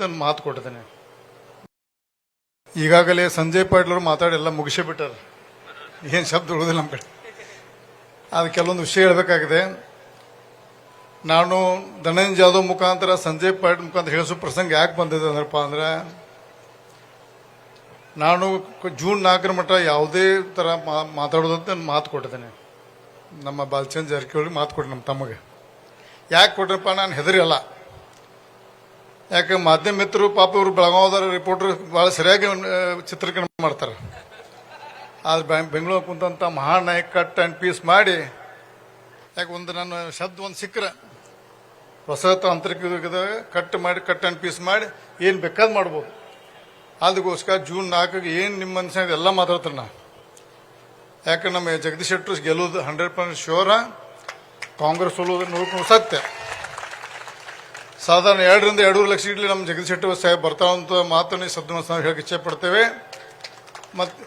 ಅಂತ ಮಾತು ಕೊಟ್ಟಿದ್ದೇನೆ. ಈಗಾಗಲೇ ಸಂಜಯ್ ಪಾಟೀಲ್ ಮಾತಾಡಿ ಎಲ್ಲ ಮುಗಿಸೇ ಬಿಟ್ಟಾರೆ ಏನು ಶಬ್ದ ಉಳಿದಿಲ್ಲ ನಮ್ಮ ಕಡೆ. ಅದು ಕೆಲವೊಂದು ವಿಷಯ ಹೇಳಬೇಕಾಗಿದೆ. ನಾನು ಧನಂಜಯ ಜಾಧವ್ ಮುಖಾಂತರ ಸಂಜಯ್ ಪಾಟೀಲ್ ಮುಖಾಂತರ ಹೇಳಿಸೋ ಪ್ರಸಂಗ ಯಾಕೆ ಬಂದಿದೆ ಅಂದ್ರಪ್ಪ ಅಂದ್ರೆ, ನಾನು ಜೂನ್ ನಾಲ್ಕರ ಮಟ್ಟ ಯಾವುದೇ ಥರ ಮಾತಾಡೋದಂತ ಮಾತು ಕೊಟ್ಟಿದ್ದೇನೆ. ನಮ್ಮ ಬಾಲಚಂದ್ ಜಾರಕಿಹೊಳಿ ಮಾತು ಕೊಟ್ಟೆ ನಮ್ಮ ತಮ್ಮಗೆ. ಯಾಕೆ ಕೊಟ್ರಪ್ಪ, ನಾನು ಹೆದರಿಯಲ್ಲ ಯಾಕೆ ಮಾಧ್ಯಮ ಮಿತ್ರರು ಪಾಪ ಇವರು ಬೆಳಗಾವದವ್ರ ರಿಪೋರ್ಟರ್ ಭಾಳ ಸರಿಯಾಗಿ ಚಿತ್ರೀಕರಣ ಮಾಡ್ತಾರೆ. ಆದ್ರೆ ಬೆಂಗಳೂರು ಕುಂತಂಥ ಮಹಾನಾಯಕ ಕಟ್ ಆ್ಯಂಡ್ ಪೀಸ್ ಮಾಡಿ, ಯಾಕೆ ಒಂದು ನನ್ನ ಶಬ್ದ ಒಂದು ಸಿಕ್ಕರೆ. ಹೊಸ ತಾಂತ್ರಿಕ ಕಟ್ ಮಾಡಿ ಕಟ್ ಆ್ಯಂಡ್ ಪೀಸ್ ಮಾಡಿ, ಏನು ಬೇಕಾದ್ ಮಾಡ್ಬೋದು. ಅದಕ್ಕೋಸ್ಕರ ಜೂನ್ ನಾಲ್ಕಿಗೆ ಏನು ನಿಮ್ಮ ಮನಸ್ಸಿನಾಗ ಎಲ್ಲ ಮಾತಾಡ್ತಾರೆ ನಾ ಯಾಕೆ ನಮ್ಮ ಜಗದೀಶ್ ಶೆಟ್ಟರ್ ಗೆಲ್ಲೋದು ಹಂಡ್ರೆಡ್ ಪರ್ಸೆಂಟ್ ಶೋರ ಕಾಂಗ್ರೆಸ್ ಸೋಲೋದು ನೂರು ಸತ್ಯ. ಸಾಧಾರಣ ಎರಡರಿಂದ ಎರಡೂವರೆ ಲಕ್ಷ ಇಡ್ಲಿ ನಮ್ಮ ಜಗದೀಶ್ ಶೆಟ್ಟಿ ಸಾಹೇಬ್ ಬರ್ತಾವಂತ ಮಾತನ್ನು ಈ ಸದ್ದು ನಾವು ಹೇಳಕ್ಕೆ ಇಚ್ಛೆ ಪಡ್ತೇವೆ ಮತ್ತು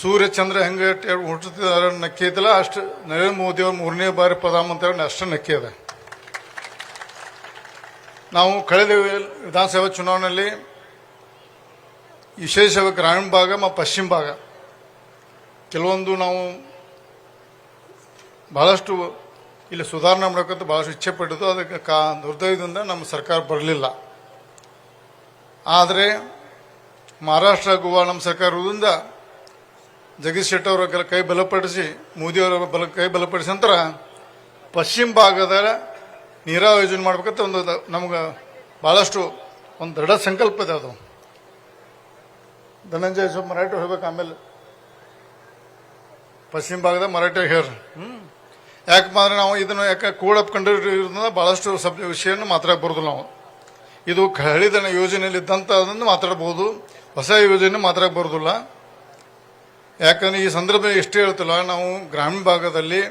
ಸೂರ್ಯ ಚಂದ್ರ ಹೆಂಗೆ ಹುಟ್ಟುತ್ತಿದ್ದಾರೆ ನಕ್ಕಿ ಐತಲ್ಲ, ಅಷ್ಟು ನರೇಂದ್ರ ಮೋದಿ ಅವರು ಮೂರನೇ ಬಾರಿ ಪ್ರಧಾನಮಂತ್ರಿ ಅಷ್ಟು ನಕ್ಕಿ ಅದ ನಾವು ಕಳೆದ ವಿಧಾನಸಭಾ ಚುನಾವಣೆಯಲ್ಲಿ ವಿಶೇಷವಾಗಿ ಗ್ರಾಮೀಣ ಭಾಗ ಮತ್ತು ಪಶ್ಚಿಮ ಭಾಗ. ಕೆಲವೊಂದು ನಾವು ಬಹಳಷ್ಟು ಇಲ್ಲಿ ಸುಧಾರಣೆ ಮಾಡೋಕ್ಕಂತ ಭಾಳಷ್ಟು ಇಚ್ಛೆ ಪಟ್ಟಿದ್ದು. ಅದಕ್ಕೆ ಕಾ, ದುರ್ದೈವದಿಂದ ನಮ್ಮ ಸರ್ಕಾರ ಬರಲಿಲ್ಲ. ಆದರೆ ಮಹಾರಾಷ್ಟ್ರ, ಗೋವಾ ನಮ್ಮ ಸರ್ಕಾರದಿಂದ ಜಗದೀಶ್ ಶೆಟ್ಟರ್ ಅವರ ಕೈ ಬಲಪಡಿಸಿ ಮೋದಿಯವರ ಬಲ, ಕೈ ಬಲಪಡಿಸಿ ನಂತರ ಪಶ್ಚಿಮ ಭಾಗದ ನೀರಾವರಿ ಯೋಜನೆ ಮಾಡ್ಬೇಕಂತ ಒಂದು ನಮ್ಗೆ ಭಾಳಷ್ಟು ಒಂದು ದೃಢ ಸಂಕಲ್ಪ ಇದೆ ಅದು. ಧನಂಜಯ ಮರಾಠಿ ಹೇಳ್ಬೇಕು ಆಮೇಲೆ. ಪಶ್ಚಿಮ ಭಾಗದ ಮರಾಠಿ ಹೇಳ್ರಿ. ಹ್ಮ್. ಯಾಕಪ್ಪ ಅಂದ್ರೆ ನಾವು ಇದನ್ನು ಯಾಕೆ ಕೂಡ ಅಪ್ ಕಂಡಿರೋದ್ರಿಂದ ಭಾಳಷ್ಟು ಸಬ್ ವಿಷಯವನ್ನು ಮಾತಾಡಕ್ಕೆ ಬರೋದಿಲ್ಲ ನಾವು. ಇದು ಹಳಿದ ಯೋಜನೆಯಲ್ಲಿ ಇದ್ದಂಥದ್ದನ್ನು ಮಾತಾಡ್ಬೋದು. ಹೊಸ ಯೋಜನೆ ಮಾತಾಡಕ್ಕೆ ಬರೋದಿಲ್ಲ ಯಾಕಂದ್ರೆ ಈ ಸಂದರ್ಭ ಎಷ್ಟು ಹೇಳ್ತಿಲ್ಲ, ನಾವು ಗ್ರಾಮೀಣ ಭಾಗದಲ್ಲಿ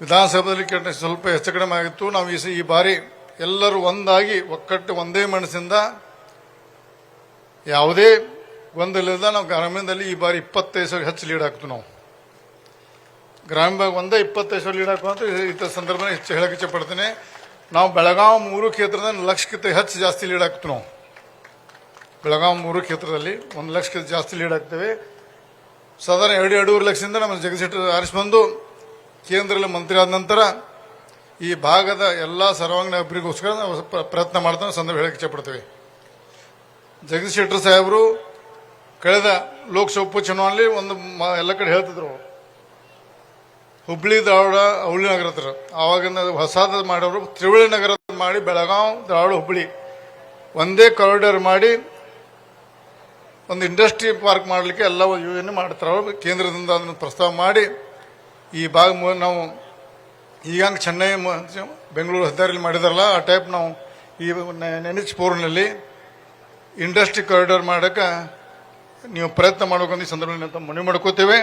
ವಿಧಾನಸಭೆಯಲ್ಲಿ ಕೆಟ್ಟ ಸ್ವಲ್ಪ ಹೆಚ್ಚು ಕಡಿಮೆ ಆಗಿತ್ತು. ನಾವು ಈ ಈ ಬಾರಿ ಎಲ್ಲರೂ ಒಂದಾಗಿ, ಒಕ್ಕಟ್ಟು ಒಂದೇ ಮನಸ್ಸಿಂದ ಯಾವುದೇ ಗೊಂದಲದ ನಾವು ಗ್ರಾಮೀಣದಲ್ಲಿ ಈ ಬಾರಿ ಇಪ್ಪತ್ತೈದು ಸಾವಿರ ಹೆಚ್ಚು ಲೀಡ್ ಹಾಕ್ತು ನಾವು. ಗ್ರಾಮೀಣ ಭಾಗ ಒಂದೇ ಇಪ್ಪತ್ತೈದು ಸಾವಿರ ಲೀಡ್ ಹಾಕುವಂತ ಅಂತ ಈ ಸಂದರ್ಭ ಹೆಚ್ಚು ಹೇಳಕ್ಕೆ ಇಷ್ಟಪಡ್ತೀನಿ ಪಡ್ತೇನೆ ನಾವು ಬೆಳಗಾವಿ ಮೂರು ಕ್ಷೇತ್ರದ ಲಕ್ಷಕ್ಕಿಂತ ಹೆಚ್ಚು ಜಾಸ್ತಿ ಲೀಡ್ ಹಾಕ್ತೀವಿ ನಾವು. ಬೆಳಗಾವಿ ಮೂರು ಕ್ಷೇತ್ರದಲ್ಲಿ ಒಂದು ಲಕ್ಷಕ್ಕಿಂತ ಜಾಸ್ತಿ ಲೀಡ್ ಆಗ್ತೇವೆ ಸಾಧಾರಣ ಎರಡು ಎರಡೂವರೆ ಲಕ್ಷದಿಂದ ನಮ್ಮ ಜಗದೀಶ್ ಆರಿಸಿ ಬಂದು ಕೇಂದ್ರದಲ್ಲಿ ಮಂತ್ರಿ ಆದ ನಂತರ ಈ ಭಾಗದ ಎಲ್ಲ ಸರ್ವಾಂಗೀಣ ಅಭಿವೃದ್ಧಿಗೋಸ್ಕರ ನಾವು ಪ್ರಯತ್ನ ಮಾಡ್ತಾ ಸಂದರ್ಭ ಹೇಳಕ್ಕೆ ಇಷ್ಟಪಡ್ತೇವೆ ಜಗದೀಶ್ ಶೆಟ್ಟರ್ ಸಾಹೇಬರು ಕಳೆದ ಲೋಕಸಭಾ ಉಪಚುನಾವಣೆಯಲ್ಲಿ ಒಂದು ಎಲ್ಲ ಕಡೆ ಹೇಳ್ತಿದ್ರು. ಹುಬ್ಳಿ ಧಾರವಾಡ ಅವಳಿ ನಗರ ಹತ್ರ. ಆವಾಗಿನ ಹೊಸಾದ ಮಾಡೋರು ತ್ರಿವಳಿ ನಗರ ಮಾಡಿ ಬೆಳಗಾವ್ ಧಾರವಾಡ ಹುಬ್ಳಿ. ಒಂದೇ ಕಾರಿಡಾರ್ ಮಾಡಿ ಒಂದು ಇಂಡಸ್ಟ್ರಿ ಪಾರ್ಕ್ ಮಾಡಲಿಕ್ಕೆ ಎಲ್ಲ ಯೋಜನೆ ಮಾಡ್ತಾರೆ ಅವರು. ಕೇಂದ್ರದಿಂದ ಅದನ್ನು ಪ್ರಸ್ತಾವ ಮಾಡಿ ಈ ಭಾಗ ನಾವು ಈಗಂಗೆ ಚೆನ್ನೈ ಬೆಂಗಳೂರು ಹೆದ್ದಾರಿಯಲ್ಲಿ ಮಾಡಿದಾರಲ್ಲ, ಆ ಟೈಪ್ ನಾವು ಈ ಎನ್ ಎಚ್ ಇಂಡಸ್ಟ್ರಿ ಕಾರಿಡಾರ್ ಮಾಡೋಕ್ಕೆ ನೀವು ಪ್ರಯತ್ನ ಮಾಡಬೇಕಂತ ಈ ಸಂದರ್ಭದಲ್ಲಿ ಅಂತ ಮನವಿ ಮಾಡ್ಕೋತೇವೆ.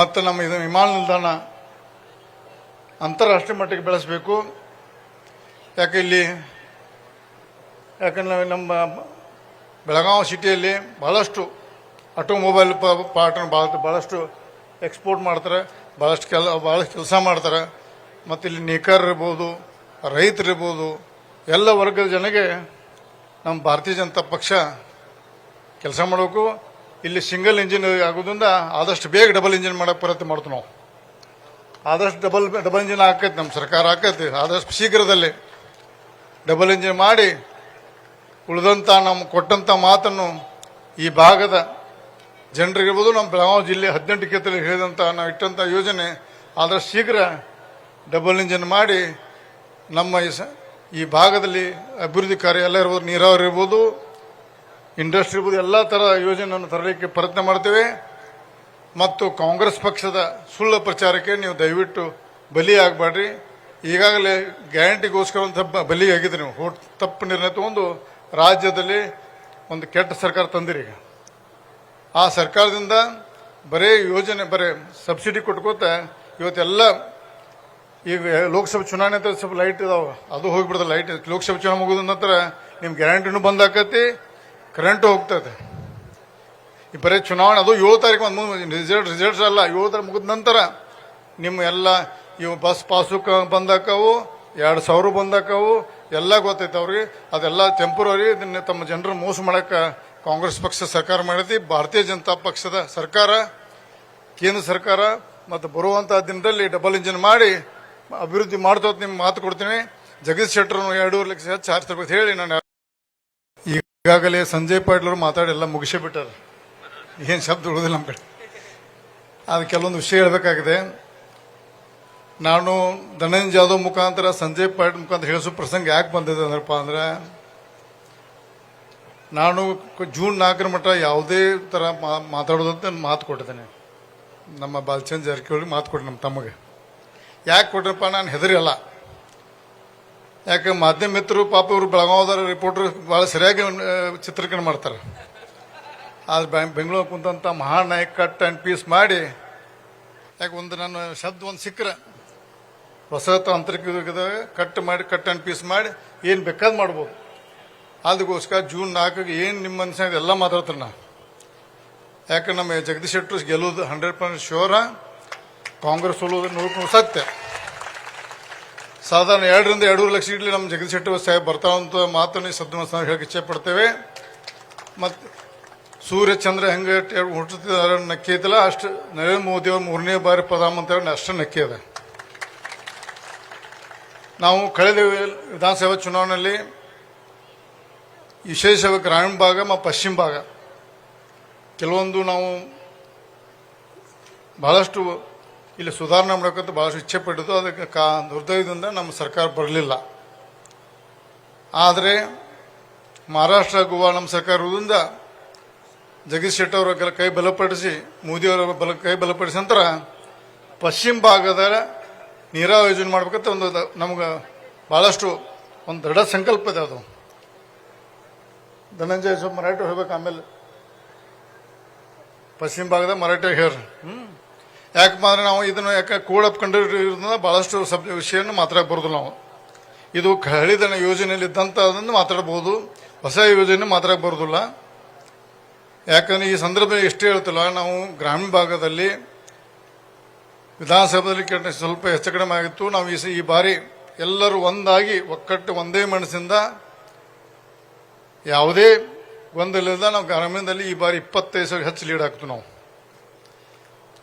ಮತ್ತು ನಮ್ಮ ಇದು ವಿಮಾನ ನಿಲ್ದಾಣ ಅಂತಾರಾಷ್ಟ್ರೀಯ ಮಟ್ಟಕ್ಕೆ ಬೆಳೆಸಬೇಕು. ಯಾಕೆ ಇಲ್ಲಿ, ಯಾಕಂದ್ರೆ ನಮ್ಮ ಬೆಳಗಾವಿ ಸಿಟಿಯಲ್ಲಿ ಬಹಳಷ್ಟು ಆಟೋಮೊಬೈಲ್ ಪಾರ್ಟ್ನ ಭಾಳ ಭಾಳಷ್ಟು ಎಕ್ಸ್ಪೋರ್ಟ್ ಮಾಡ್ತಾರೆ ಭಾಳಷ್ಟು ಕೆಲ ಭಾಳಷ್ಟು ಕೆಲಸ ಮಾಡ್ತಾರೆ. ಮತ್ತು ಇಲ್ಲಿ ನೇಕಾರರಿರ್ಬೋದು ರೈತರಿರ್ಬೋದು, ಎಲ್ಲ ವರ್ಗದ ಜನಗೆ ನಮ್ಮ ಭಾರತೀಯ ಜನತಾ ಪಕ್ಷ ಕೆಲಸ ಮಾಡಬೇಕು. ಇಲ್ಲಿ ಸಿಂಗಲ್ ಇಂಜಿನ್ ಆಗೋದ್ರಿಂದ ಆದಷ್ಟು ಬೇಗ ಡಬಲ್ ಇಂಜಿನ್ ಮಾಡೋಕೆ ಪ್ರಯತ್ನ ಮಾಡ್ತೀವಿ ನಾವು. ಆದಷ್ಟು ಡಬಲ್ ಡಬಲ್ ಇಂಜಿನ್ ಹಾಕೈತಿ ನಮ್ಮ ಸರ್ಕಾರ ಹಾಕೈತಿ ಆದಷ್ಟು ಶೀಘ್ರದಲ್ಲಿ ಡಬಲ್ ಇಂಜಿನ್ ಮಾಡಿ ಉಳಿದಂಥ ನಮ್ಮ ಕೊಟ್ಟಂಥ ಮಾತನ್ನು ಈ ಭಾಗದ ಜನರಿಗಿರ್ಬೋದು ನಮ್ಮ ಬೆಳಗಾವಿ ಜಿಲ್ಲೆ ಹದಿನೆಂಟು ಕ್ಷೇತ್ರ ಹೇಳಿದಂಥ ನಾವು ಇಟ್ಟಂಥ ಯೋಜನೆ ಆದಷ್ಟು ಶೀಘ್ರ ಡಬಲ್ ಇಂಜಿನ್ ಮಾಡಿ ನಮ್ಮ ಈ ಭಾಗದಲ್ಲಿ ಅಭಿವೃದ್ಧಿ ಕಾರ್ಯ ಎಲ್ಲ ಇರ್ಬೋದು, ನೀರಾವರಿ ಇರ್ಬೋದು ಇಂಡಸ್ಟ್ರಿ ಇರ್ಬೋದು ಎಲ್ಲ ಥರ ಯೋಜನೆಯನ್ನು ತರಲಿಕ್ಕೆ ಪ್ರಯತ್ನ ಮಾಡ್ತೇವೆ. ಮತ್ತು ಕಾಂಗ್ರೆಸ್ ಪಕ್ಷದ ಸುಳ್ಳು ಪ್ರಚಾರಕ್ಕೆ ನೀವು ದಯವಿಟ್ಟು ಬಲಿ ಆಗಬೇಡ್ರಿ ಈಗಾಗಲೇ ಗ್ಯಾರಂಟಿಗೋಸ್ಕರ ಒಂದು ತಪ್ಪ ಬಲಿ ಆಗಿದ್ರಿ ನೀವು. ಹೋಟ್ ತಪ್ಪು ನಿರ್ಣಯ ತಗೊಂಡು ರಾಜ್ಯದಲ್ಲಿ ಒಂದು ಕೆಟ್ಟ ಸರ್ಕಾರ ತಂದಿರಿ ಆ ಸರ್ಕಾರದಿಂದ ಬರೇ ಯೋಜನೆ, ಬರೇ ಸಬ್ಸಿಡಿ ಕೊಟ್ಕೋತ ಇವತ್ತೆಲ್ಲ ಈಗ ಲೋಕಸಭೆ ಚುನಾವಣೆ ಅಂತ ಸ್ವಲ್ಪ ಲೈಟ್ ಇದಾವೆ. ಅದು ಹೋಗಿಬಿಡ್ತದೆ ಲೈಟ್. ಲೋಕಸಭೆ ಚುನಾವಣೆ ಮುಗಿದ ನಂತರ ನಿಮ್ಮ ಗ್ಯಾರಂಟಿನೂ ಬಂದ್ ಆಕತಿ. ಕರೆಂಟು ಹೋಗ್ತದೆ. ಈ ಬರೀ ಚುನಾವಣೆ, ಅದು ಏಳು ತಾರೀಕು ಒಂದು ರಿಸಲ್ಟ್ ರಿಸಲ್ಟ್ಸ್ ಅಲ್ಲ, ಏಳು ತಾರೀಕು ಮುಗಿದ ನಂತರ ನಿಮ್ಮ ಎಲ್ಲ ಇವು ಬಸ್ ಪಾಸು ಬಂದಾಕವು, ಎರಡು ಸಾವಿರ ಬಂದಾಕವು, ಎಲ್ಲ ಗೊತ್ತೈತೆ ಅವ್ರಿಗೆ. ಅದೆಲ್ಲ ಟೆಂಪರರಿ ಇದನ್ನ ತಮ್ಮ ಜನರು ಮೋಸ ಮಾಡಕ್ಕೆ ಕಾಂಗ್ರೆಸ್ ಪಕ್ಷ ಸರ್ಕಾರ ಮಾಡೈತಿ ಭಾರತೀಯ ಜನತಾ ಪಕ್ಷದ ಸರ್ಕಾರ, ಕೇಂದ್ರ ಸರ್ಕಾರ, ಮತ್ತು ಬರುವಂಥ ದಿನದಲ್ಲಿ ಡಬಲ್ ಇಂಜಿನ್ ಮಾಡಿ ಅಭಿವೃದ್ಧಿ ಮಾಡ್ತೋತ್ ನಿಮ್ಗೆ ಮಾತು ಕೊಡ್ತೀನಿ. ಜಗದೀಶ್ ಶೆಟ್ಟರ್ ಎರಡೂವರೆ ಲಕ್ಷ ಹೆಚ್ಚು ಹಾರಿಸ್ತಿರ್ಬೇಕು ಅಂತ ಹೇಳಿ ನಾನು ಈಗಾಗಲೇ ಸಂಜಯ್ ಪಾಟೀಲ್ ಅವರು ಮಾತಾಡಿ ಎಲ್ಲ ಮುಗಿಸೇ ಬಿಟ್ಟಾರೆ. ಏನು ಶಬ್ದ ಉಳಿದಿಲ್ಲ ನಮ್ಮ ಕಡೆ. ಅದು ಕೆಲವೊಂದು ವಿಷಯ ಹೇಳಬೇಕಾಗಿದೆ. ನಾನು ಧನಂಜಯ ಜಾಧವ್ ಮುಖಾಂತರ ಸಂಜಯ್ ಪಾಟೀಲ್ ಮುಖಾಂತರ ಹೇಳಿಸೋ ಪ್ರಸಂಗ ಯಾಕೆ ಬಂದಿದೆ ಅಂದ್ರಪ್ಪ ಅಂದ್ರೆ, ನಾನು ಜೂನ್ ನಾಲ್ಕರ ಮಟ್ಟ ಯಾವುದೇ ಥರ ಮಾತಾಡೋದಂತ ಮಾತು ಕೊಟ್ಟಿದ್ದೇನೆ. ನಮ್ಮ ಬಾಲಚಂದ್ ಜಾರಕಿಹೊಳಿ ಮಾತು ಕೊಟ್ಟೆ ನಮ್ಮ ತಮ್ಮಗೆ. ಯಾಕೆ ಕೊಟ್ರಪ್ಪ, ನಾನು ಹೆದರಿ ಅಲ್ಲ ಯಾಕೆ ಮಾಧ್ಯಮ ಮಿತ್ರರು ಪಾಪ ಇವರು ಬೆಳಗಾವದವ್ರ ರಿಪೋರ್ಟರ್ ಭಾಳ ಸರಿಯಾಗಿ ಚಿತ್ರೀಕರಣ ಮಾಡ್ತಾರೆ. ಅದು ಬೆಂಗಳೂರು ಕುಂತಂತ ಮಹಾನಾಯಕ ಕಟ್ ಆ್ಯಂಡ್ ಪೀಸ್ ಮಾಡಿ, ಯಾಕೆ ಒಂದು ನನ್ನ ಶಬ್ದ ಒಂದು ಸಿಕ್ಕರೆ. ಹೊಸ ಅಂತರಿಕ ಕಟ್ ಮಾಡಿ ಕಟ್ ಆ್ಯಂಡ್ ಪೀಸ್ ಮಾಡಿ, ಏನು ಬೇಕಾದ್ ಮಾಡ್ಬೋದು. ಅದಕ್ಕೋಸ್ಕರ ಜೂನ್ ನಾಲ್ಕಿಗೆ ಏನು ನಿಮ್ಮ ಮನಸ್ಸಿನಾಗ ಎಲ್ಲ ಮಾತಾಡ್ತಾರೆ ನಾ ಯಾಕೆ ನಮ್ಮ ಜಗದೀಶ್ ಶೆಟ್ಟರು ಗೆಲ್ಲೋದು ಹಂಡ್ರೆಡ್ ಪರ್ಸೆಂಟ್ ಶೋರ ಕಾಂಗ್ರೆಸ್ ಸೋಲೋದು ನೂರು ಸತ್ಯ. ಸಾಧಾರಣ ಎರಡರಿಂದ ಎರಡೂವರೆ ಲಕ್ಷ ಇಡ್ಲಿ ನಮ್ಮ ಜಗದೀಶ್ ಶೆಟ್ಟಿ ಸಾಹೇಬ್ ಬರ್ತಾವಂತ ಮಾತನ್ನು ಈ ಹೇಳಕ್ಕೆ ಇಚ್ಛೆ ಪಡ್ತೇವೆ ಮತ್ತು ಸೂರ್ಯ ಚಂದ್ರ ಹೆಂಗೆ ಹುಟ್ಟುತ್ತಿದ್ದಾರೆ ನಕ್ಕಿ ಐತಲ್ಲ ಅಷ್ಟು ನರೇಂದ್ರ ಮೋದಿ ಅವರು ಮೂರನೇ ಬಾರಿ ಪ್ರಧಾನಮಂತ್ರಿ ಅಷ್ಟು ನಕ್ಕಿ ಅದ ನಾವು ಕಳೆದ ವಿಧಾನಸಭಾ ಚುನಾವಣೆಯಲ್ಲಿ ವಿಶೇಷವಾಗಿ ಗ್ರಾಮೀಣ ಭಾಗ ಮತ್ತು ಪಶ್ಚಿಮ ಭಾಗ, ಕೆಲವೊಂದು ನಾವು ಬಹಳಷ್ಟು ಇಲ್ಲಿ, ಸುಧಾರಣೆ ಮಾಡೋಕ್ಕಂತ ಭಾಳಷ್ಟು ಇಚ್ಛೆ ಪಟ್ಟಿದ್ದು. ಅದಕ್ಕೆ ಕಾ, ದುರ್ದೈವದಿಂದ ನಮ್ಮ ಸರ್ಕಾರ ಬರಲಿಲ್ಲ. ಆದರೆ, ಮಹಾರಾಷ್ಟ್ರ, ಗೋವಾ ನಮ್ಮ ಸರ್ಕಾರ ಇರೋದ್ರಿಂದ ಜಗದೀಶ್ ಶೆಟ್ಟರ್ ಅವರ ಕೈ ಬಲಪಡಿಸಿ ಮೋದಿಯವರ ಬಲ, ಕೈ ಬಲಪಡಿಸಿ ನಂತರ ಪಶ್ಚಿಮ ಭಾಗದ ನೀರಾವರಿ ಯೋಜನೆ ಮಾಡ್ಬೇಕಂತ ಒಂದು ನಮ್ಗೆ ಭಾಳಷ್ಟು ಒಂದು ದೃಢ ಸಂಕಲ್ಪ ಇದೆ ಅದು. ಧನಂಜಯ ಮರಾಠಿ ಹೋಗ್ಬೇಕು ಆಮೇಲೆ. ಪಶ್ಚಿಮ ಭಾಗದ ಮರಾಠಿ ಹೇಳ್ರಿ. ಹ್ಮ್. ಯಾಕಪ್ಪ ಮಾತ್ರ ನಾವು ಇದನ್ನು ಯಾಕೆ ಕೂಡ ಅಪ್ ಕಂಡಿರೋದ್ರಿಂದ ಭಾಳಷ್ಟು ಸಬ್ ವಿಷಯವನ್ನು ಮಾತಾಡಕ್ಕೆ ಬರೋದಿಲ್ಲ ನಾವು. ಇದು ಹಳಿದ ಯೋಜನೆಯಲ್ಲಿ ಇದ್ದಂಥ ಅದನ್ನು ಮಾತಾಡಬಹುದು ಹೊಸ ಯೋಜನೆ ಮಾತ್ರ ಬರೋದಿಲ್ಲ. ಯಾಕಂದ್ರೆ ಈ ಸಂದರ್ಭ ಎಷ್ಟು ಹೇಳ್ತಿಲ್ಲ, ನಾವು ಗ್ರಾಮೀಣ ಭಾಗದಲ್ಲಿ ವಿಧಾನಸಭೆಯಲ್ಲಿ ಕೆಟ್ಟ ಸ್ವಲ್ಪ ಹೆಚ್ಚು ಕಡಿಮೆ ಆಗಿತ್ತು. ನಾವು ಈ ಈ ಬಾರಿ ಎಲ್ಲರೂ ಒಂದಾಗಿ ಒಕ್ಕಟ್ಟು ಒಂದೇ ಮನಸ್ಸಿಂದ ಯಾವುದೇ ಗೊಂದಲದ ನಾವು ಗ್ರಾಮೀಣದಲ್ಲಿ ಈ ಬಾರಿ ಇಪ್ಪತ್ತೈದು ಸಾವಿರ ಹೆಚ್ಚು ಲೀಡ್ ಆಗ್ತೀವಿ ನಾವು.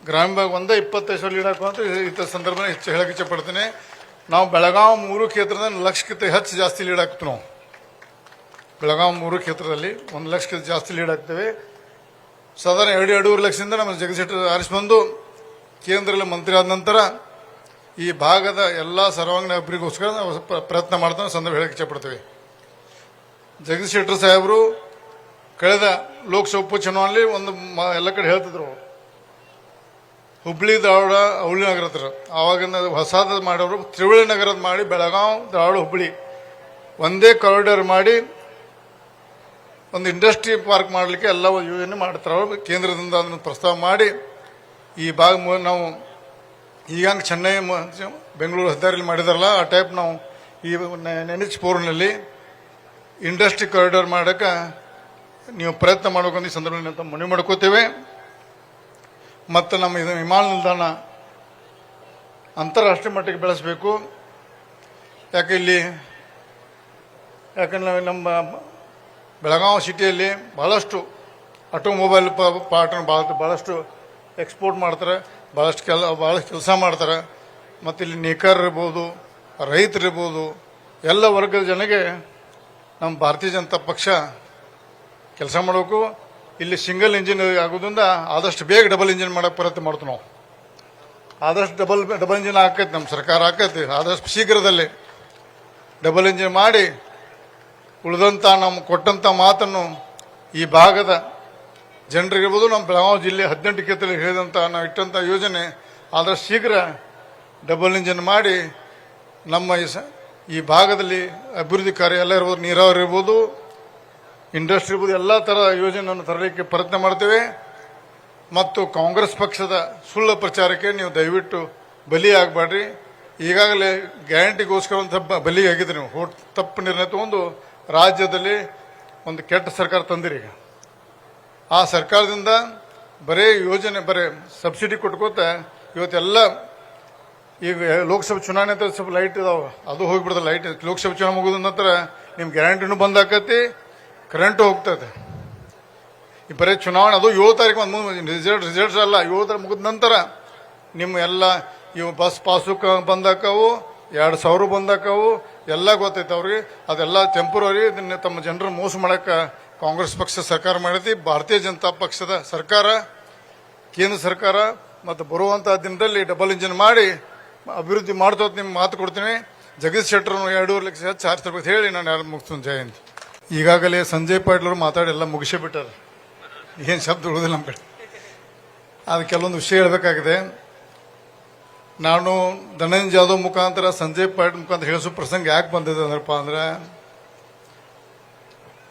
ಗ್ರಾಮೀಣ ಭಾಗ ಒಂದೇ ಇಪ್ಪತ್ತೈದು ಸಾವಿರ ಲೀಡ್ ಹಾಕುವಂತ ಇಂಥ ಸಂದರ್ಭ ಹೆಚ್ಚು ಹೇಳಕ್ಕೆ ಇಚ್ಛೆ ಪಡ್ತೀನಿ ನಾವು ಬೆಳಗಾವಿ ಮೂರು ಕ್ಷೇತ್ರದ ಲಕ್ಷಕ್ಕಿಂತ ಹೆಚ್ಚು ಜಾಸ್ತಿ ಲೀಡ್ ನಾವು. ಬೆಳಗಾವಿ ಮೂರು ಕ್ಷೇತ್ರದಲ್ಲಿ ಒಂದು ಲಕ್ಷಕ್ಕಿಂತ ಜಾಸ್ತಿ ಲೀಡ್ ಆಗ್ತೇವೆ ಸಾಧಾರಣ ಎರಡು ಎರಡೂವರೆ ಲಕ್ಷದಿಂದ ನಮ್ಮ ಜಗದೀಶ್ ಆರಿಸಿ ಬಂದು ಕೇಂದ್ರದಲ್ಲಿ ಮಂತ್ರಿ ಆದ ನಂತರ ಈ ಭಾಗದ ಎಲ್ಲ ಸರ್ವಾಂಗೀಣ ಅಭಿವೃದ್ಧಿಗೋಸ್ಕರ ನಾವು ಪ್ರಯತ್ನ ಮಾಡ್ತಾನೆ ಸಂದರ್ಭ ಹೇಳಕ್ಕೆ ಇಚ್ಛೆಪಡ್ತೇವೆ. ಜಗದೀಶ್ ಶೆಟ್ಟರ್ ಸಾಹೇಬರು ಕಳೆದ ಲೋಕಸಭಾ ಉಪಚುನಾವಣೆಯಲ್ಲಿ ಒಂದು ಎಲ್ಲ ಕಡೆ ಹೇಳ್ತಿದ್ರು. ಹುಬ್ಳಿ ಧಾರವಾಡ ಅವಳಿ ನಗರ ಹತ್ರ. ಆವಾಗಿನ ಹೊಸದ ಮಾಡೋರು ತ್ರಿವಳಿ ನಗರದ ಮಾಡಿ ಬೆಳಗಾವ್ ಧಾರವಾಡ ಹುಬ್ಳಿ. ಒಂದೇ ಕಾರಿಡಾರ್ ಮಾಡಿ ಒಂದು ಇಂಡಸ್ಟ್ರಿ ಪಾರ್ಕ್ ಮಾಡಲಿಕ್ಕೆ ಎಲ್ಲ ಯೋಜನೆ ಮಾಡ್ತಾರೆ. ಅವರು ಕೇಂದ್ರದಿಂದ ಅದನ್ನು ಪ್ರಸ್ತಾವ ಮಾಡಿ ಈ ಭಾಗ ನಾವು ಈಗ ಚೆನ್ನೈ ಬೆಂಗಳೂರು ಹೆದ್ದಾರಿಯಲ್ಲಿ ಮಾಡಿದಾರಲ್ಲ, ಆ ಟೈಪ್ ನಾವು ಈ ಎನ್ ಎಚ್ ಫೋರ್ನಲ್ಲಿ ಇಂಡಸ್ಟ್ರಿ ಕಾರಿಡಾರ್ ಮಾಡೋಕ್ಕೆ ನೀವು ಪ್ರಯತ್ನ ಮಾಡಬೇಕಂತ ಈ ಸಂದರ್ಭದಲ್ಲಿ ಅಂತ ಮನವಿ ಮಾಡ್ಕೋತೇವೆ. ಮತ್ತು ನಮ್ಮ ಇದು ವಿಮಾನ ನಿಲ್ದಾಣ ಅಂತಾರಾಷ್ಟ್ರೀಯ ಮಟ್ಟಕ್ಕೆ ಬೆಳೆಸಬೇಕು. ಯಾಕೆ ಇಲ್ಲಿ, ಯಾಕಂದ್ರೆ ನಮ್ಮ ಬೆಳಗಾವಿ ಸಿಟಿಯಲ್ಲಿ ಬಹಳಷ್ಟು ಆಟೋಮೊಬೈಲ್ ಪಾರ್ಟ್ನ ಭಾಳ ಭಾಳಷ್ಟು ಎಕ್ಸ್ಪೋರ್ಟ್ ಮಾಡ್ತಾರೆ ಭಾಳಷ್ಟು ಕೆಲ ಭಾಳಷ್ಟು ಕೆಲಸ ಮಾಡ್ತಾರೆ. ಮತ್ತು ಇಲ್ಲಿ ನೇಕಾರರಿರ್ಬೋದು ರೈತರಿರ್ಬೋದು, ಎಲ್ಲ ವರ್ಗದ ಜನಗೆ ನಮ್ಮ ಭಾರತೀಯ ಜನತಾ ಪಕ್ಷ ಕೆಲಸ ಮಾಡಬೇಕು. ಇಲ್ಲಿ ಸಿಂಗಲ್ ಇಂಜಿನ್ ಆಗೋದ್ರಿಂದ ಆದಷ್ಟು ಬೇಗ ಡಬಲ್ ಇಂಜಿನ್ ಮಾಡೋಕೆ ಪ್ರಯತ್ನ ಮಾಡ್ತೀವಿ ನಾವು. ಆದಷ್ಟು ಡಬಲ್ ಡಬಲ್ ಇಂಜಿನ್ ಹಾಕೈತಿ ನಮ್ಮ ಸರ್ಕಾರ ಹಾಕೈತಿ ಆದಷ್ಟು ಶೀಘ್ರದಲ್ಲಿ ಡಬಲ್ ಇಂಜಿನ್ ಮಾಡಿ ಉಳಿದಂಥ ನಮ್ಮ ಕೊಟ್ಟಂಥ ಮಾತನ್ನು ಈ ಭಾಗದ ಜನರಿಗಿರ್ಬೋದು ನಮ್ಮ ಬೆಳಗಾವಿ ಜಿಲ್ಲೆ ಹದಿನೆಂಟು ಕ್ಷೇತ್ರದಲ್ಲಿ ಹೇಳಿದಂಥ ನಾವು ಇಟ್ಟಂಥ ಯೋಜನೆ ಆದಷ್ಟು ಶೀಘ್ರ ಡಬಲ್ ಇಂಜಿನ್ ಮಾಡಿ ನಮ್ಮ ಈ ಭಾಗದಲ್ಲಿ ಅಭಿವೃದ್ಧಿ ಕಾರ್ಯ ಎಲ್ಲ ಇರ್ಬೋದು, ನೀರಾವರಿ ಇರ್ಬೋದು ಇಂಡಸ್ಟ್ರಿ ಎಲ್ಲ ಥರ ಯೋಜನೆಯನ್ನು ತರಲಿಕ್ಕೆ ಪ್ರಯತ್ನ ಮಾಡ್ತೇವೆ. ಮತ್ತು ಕಾಂಗ್ರೆಸ್ ಪಕ್ಷದ ಸುಳ್ಳು ಪ್ರಚಾರಕ್ಕೆ ನೀವು ದಯವಿಟ್ಟು ಬಲಿ ಆಗಬೇಡ್ರಿ ಈಗಾಗಲೇ ಗ್ಯಾರಂಟಿಗೋಸ್ಕರ ಒಂದು ತಪ್ಪ ಬಲಿ ಆಗಿದ್ರಿ ನೀವು ತಪ್ಪು ನಿರ್ಣಯ ತಗೊಂಡು ರಾಜ್ಯದಲ್ಲಿ ಒಂದು ಕೆಟ್ಟ ಸರ್ಕಾರ ತಂದಿರಿ ಈಗ. ಆ ಸರ್ಕಾರದಿಂದ ಬರೀ ಯೋಜನೆ, ಬರೀ ಸಬ್ಸಿಡಿ ಕೊಟ್ಕೋತ ಇವತ್ತೆಲ್ಲ ಈಗ ಲೋಕಸಭೆ ಚುನಾವಣೆ ಅಂತ ಸ್ವಲ್ಪ ಲೈಟ್ ಇದಾವೆ. ಅದು ಹೋಗಿಬಿಡ್ತದೆ ಲೈಟ್ ಲೋಕಸಭೆ ಚುನಾವಣೆ ಮುಗಿದ ನಂತರ ನಿಮ್ಮ ಗ್ಯಾರಂಟಿನೂ ಬಂದ್ ಕರೆಂಟು ಹೋಗ್ತದೆ. ಈ ಬರೀ ಚುನಾವಣೆ, ಅದು ಏಳು ತಾರೀಕು ಒಂದು ರಿಸಲ್ಟ್ ರಿಸಲ್ಟ್ಸ್ ಅಲ್ಲ, ಏಳು ತಾರೀಕು ಮುಗಿದ ನಂತರ ನಿಮ್ಮ ಎಲ್ಲ ಇವು ಬಸ್ ಪಾಸು ಕ ಬಂದಾಕವು, ಎರಡು ಸಾವಿರ ಬಂದಾಕವು, ಎಲ್ಲ ಗೊತ್ತೈತೆ ಅವ್ರಿಗೆ. ಅದೆಲ್ಲ ಟೆಂಪ್ರವರಿ ಇದನ್ನ ತಮ್ಮ ಜನರು ಮೋಸ ಮಾಡಕ್ಕೆ ಕಾಂಗ್ರೆಸ್ ಪಕ್ಷ ಸರ್ಕಾರ ಮಾಡೈತಿ ಭಾರತೀಯ ಜನತಾ ಪಕ್ಷದ ಸರ್ಕಾರ, ಕೇಂದ್ರ ಸರ್ಕಾರ, ಮತ್ತು ಬರುವಂಥ ದಿನದಲ್ಲಿ ಡಬಲ್ ಇಂಜಿನ್ ಮಾಡಿ ಅಭಿವೃದ್ಧಿ ಮಾಡ್ತೋತ್ ನಿಮ್ಗೆ ಮಾತು ಕೊಡ್ತೀನಿ. ಜಗದೀಶ್ ಶೆಟ್ಟರ್ನು ಎರಡೂವರೆ ಲಕ್ಷ ಚಾರ್ಜ್ ತರಬೇಕು ಹೇಳಿ ನಾನು ಯಾರು ಮುಗಿಸ್ತೀನಿ, ಜಯಂತ್. ಈಗಾಗಲೇ ಸಂಜಯ್ ಪಾಟೀಲ್ ಮಾತಾಡಿ ಎಲ್ಲ ಮುಗಿಸೇ ಬಿಟ್ಟಾರೆ. ಏನು ಶಬ್ದ ಉಳಿದಿಲ್ಲ ನಮ್ಮ ಕಡೆ. ಅದು ಕೆಲವೊಂದು ವಿಷಯ ಹೇಳಬೇಕಾಗಿದೆ. ನಾನು ಧನಂಜಯ ಜಾಧವ್ ಮುಖಾಂತರ ಸಂಜಯ್ ಪಾಟೀಲ್ ಮುಖಾಂತರ ಹೇಳಿಸೋ ಪ್ರಸಂಗ ಯಾಕೆ ಬಂದಿದೆ ಅಂದ್ರಪ್ಪ ಅಂದ್ರೆ,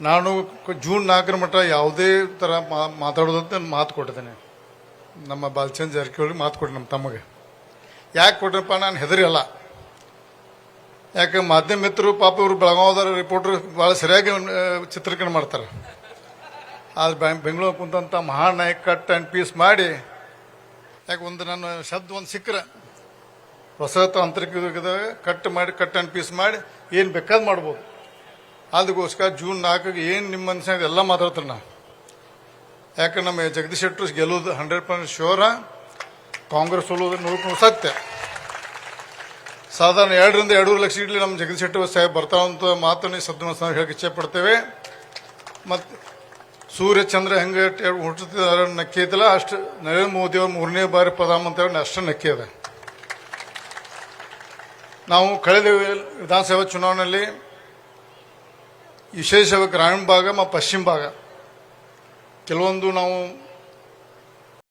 ನಾನು ಜೂನ್ ನಾಲ್ಕರ ಮಟ್ಟ ಯಾವುದೇ ಥರ ಮಾತಾಡೋದಂತ ಮಾತು ಕೊಟ್ಟಿದ್ದೇನೆ. ನಮ್ಮ ಬಾಲಚಂದ್ ಜಾರಕಿಹೊಳಿ ಮಾತು ಕೊಟ್ಟೆ ನಮ್ಮ ತಮ್ಮಗೆ. ಯಾಕೆ ಕೊಟ್ರಪ್ಪ, ನಾನು ಹೆದರಿಯಲ್ಲ. ಯಾಕೆ ಮಾಧ್ಯಮ ಮಿತ್ರರು ಪಾಪ ಇವರು ಬೆಳಗಾವದವ್ರ ರಿಪೋರ್ಟರ್ ಭಾಳ ಸರಿಯಾಗಿ ಚಿತ್ರೀಕರಣ ಮಾಡ್ತಾರೆ. ಆದ್ರೆ ಬೆಂಗಳೂರು ಕುಂತಂಥ ಮಹಾನಾಯಕ ಕಟ್ ಆ್ಯಂಡ್ ಪೀಸ್ ಮಾಡಿ, ಯಾಕೆ ಒಂದು ನನ್ನ ಶಬ್ದ ಒಂದು ಸಿಕ್ಕರೆ. ಹೊಸ ತಾಂತ್ರಿಕ ಕಟ್ ಮಾಡಿ ಕಟ್ ಆ್ಯಂಡ್ ಪೀಸ್ ಮಾಡಿ, ಏನು ಬೇಕಾದ್ ಮಾಡ್ಬೋದು. ಅದಕ್ಕೋಸ್ಕರ ಜೂನ್ ನಾಲ್ಕಿಗೆ ಏನು ನಿಮ್ಮ ಮನಸ್ಸಿನಾಗ ಎಲ್ಲ ಮಾತಾಡ್ತಾರೆ ನಾ ಯಾಕೆ ನಮ್ಮ ಜಗದೀಶ್ ಶೆಟ್ಟರ್ ಗೆಲ್ಲೋದು ಹಂಡ್ರೆಡ್ ಪರ್ಸೆಂಟ್ ಶೋರ ಕಾಂಗ್ರೆಸ್ ಸೋಲೋದು ನೋಡ್ಕೊಂಡು ಸತ್ಯ. ಸಾಧಾರಣ ಎರಡರಿಂದ ಎರಡೂವರೆ ಲಕ್ಷ ಇಡ್ಲಿ ನಮ್ಮ ಜಗದೀಶ್ ಶೆಟ್ಟಿ ಸಾಹೇಬ್ ಬರ್ತಾವಂತ ಮಾತನ್ನು ಸದ್ದು ಹೇಳಕ್ಕೆ ಇಚ್ಛೆ ಪಡ್ತೇವೆ. ಮತ್ತು ಸೂರ್ಯ ಚಂದ್ರ ಹೆಂಗೆ ಹುಟ್ಟುತ್ತಿದ್ದಾರೆ ನಕ್ಕಿ ಐತಲ್ಲ ಅಷ್ಟು ನರೇಂದ್ರ ಮೋದಿ ಅವರು ಮೂರನೇ ಬಾರಿ ಪ್ರಧಾನಮಂತ್ರಿ ಅಷ್ಟು ನಕ್ಕಿ ಅದ ನಾವು ಕಳೆದ ವಿಧಾನಸಭಾ ಚುನಾವಣೆಯಲ್ಲಿ ವಿಶೇಷವಾಗಿ ಗ್ರಾಮೀಣ ಭಾಗ ಮತ್ತು ಪಶ್ಚಿಮ ಭಾಗ, ಕೆಲವೊಂದು ನಾವು